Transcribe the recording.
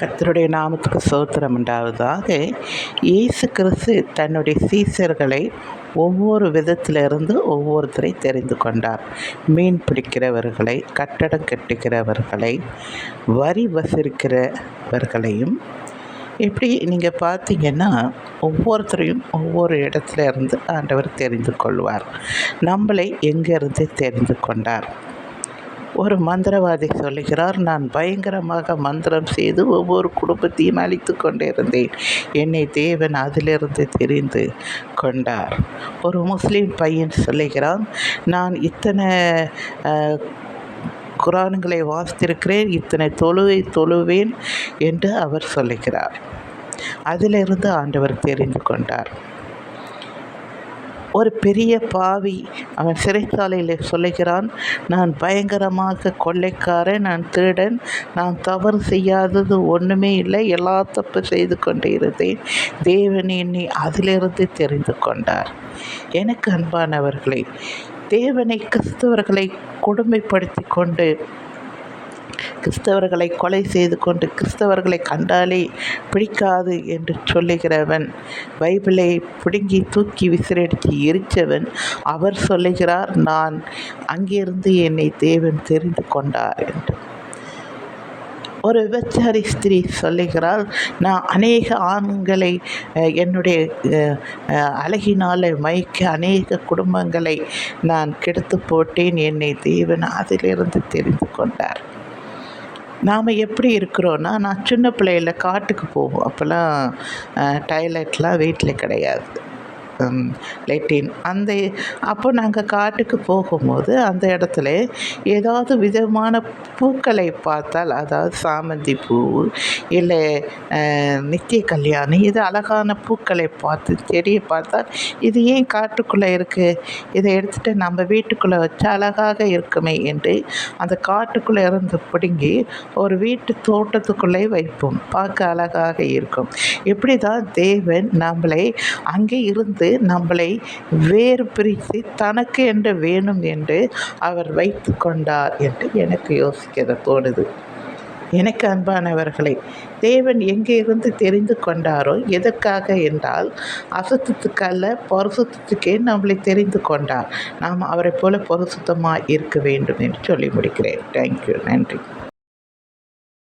கத்தருடைய நாமத்துக்கு சோத்திரம் உண்டாவதாக. இயேசு கிறிஸ்து தன்னுடைய சீசர்களை ஒவ்வொரு விதத்திலிருந்து ஒவ்வொருத்தரை தெரிந்து கொண்டார். மீன் பிடிக்கிறவர்களை கட்டடம் கட்டுகிறவர்களை வரி வசூலிக்கிறவர்களையும் இப்படி நீங்கள் பார்த்தீங்கன்னா ஒவ்வொருத்தரையும் ஒவ்வொரு இடத்துல இருந்து ஆண்டவர் தெரிந்து கொள்வார். நம்மளை எங்கேருந்து தெரிந்து கொண்டார்? ஒரு மந்திரவாதி சொல்லுகிறார் நான் பயங்கரமாக மந்திரம் செய்து ஒவ்வொரு குடும்பத்தையும் அழித்து கொண்டிருந்தேன். என்னை தேவன் அதிலிருந்து தெரிந்து கொண்டார். ஒரு முஸ்லீம் பையன் சொல்லுகிறான் நான் இத்தனை குரான்களை வாசித்திருக்கிறேன் இத்தனை தொழுவை தொழுவேன் என்று அவர் சொல்லுகிறார். அதிலிருந்து ஆண்டவர் தெரிந்து கொண்டார். ஒரு பெரிய பாவி அவன் சிறைச்சாலையில் சொல்லுகிறான் நான் பயங்கரமாக கொள்ளைக்காரன் நான் திருடன் நான் தவறு செய்யாதது ஒன்றுமே இல்லை எல்லா தப்பு செய்து கொண்டே இருந்தேன் தேவன் என்னை அதிலிருந்து தெரிந்து கொண்டார். எனக்கு அன்பானவர்களே தேவனை கிறிஸ்தவர்களை கொடுமைப்படுத்தி கொண்டு கிறிஸ்தவர்களை கொலை செய்து கொண்டு கிறிஸ்தவர்களை கண்டாலே பிடிக்காது என்று சொல்லுகிறவன். பைபிளை பிடுங்கி தூக்கி விசிறடித்து எரித்தவன் அவர் சொல்லுகிறார் நான் அங்கிருந்து என்னை தேவன் தெரிந்து கொண்டார் என்று. ஒரு விபச்சாரி ஸ்திரீ சொல்லுகிறாள் நான் அநேக ஆண்களை என்னுடைய அழகினால் மயக்க அநேக குடும்பங்களை நான் கெடுத்து போட்டேன். என்னை தேவன் அதிலிருந்து தெரிந்து கொண்டார். நாம் எப்படி இருக்கிறோன்னா நான் சின்ன பிள்ளையில் காட்டுக்கு போவோம். அப்போல்லாம் டாய்லெட்லாம் வீட்டில் கிடையாது. லெட்டின். அந்த அப்போ நாங்கள் காட்டுக்கு போகும்போது அந்த இடத்துல ஏதாவது விதமான பூக்களை பார்த்தால் அதாவது சாமந்தி பூ இல்லை நித்திய கல்யாணி இது அழகான பூக்களை பார்த்து செடியை பார்த்தால் இது ஏன் காட்டுக்குள்ளே இருக்குது இதை எடுத்துகிட்டு நம்ம வீட்டுக்குள்ளே வச்சா அழகாக இருக்குமே என்று அந்த காட்டுக்குள்ளே இருந்து பிடுங்கி ஒரு வீட்டு தோட்டத்துக்குள்ளே வைப்போம். பார்க்க அழகாக இருக்கும். இப்படி தான் தேவன் நம்மளை அங்கே இருந்து நம்மளை வேறு பிரித்து தனக்கு என்று வேணும் என்று அவர் வைத்து கொண்டார் என்று எனக்கு யோசிக்க தோணுது. எனக்கு அன்பானவர்களை தேவன் எங்கே இருந்து தெரிந்து கொண்டாரோ எதற்காக என்றால் அசுத்தத்துக்கல்ல பொருசுத்தத்துக்கே பரிசுத்தத்துக்கே நம்மளை தெரிந்து கொண்டார். நாம் அவரை போல பரிசுத்தமாக இருக்க வேண்டும் என்று சொல்லி முடிக்கிறேன். தேங்க்யூ நன்றி.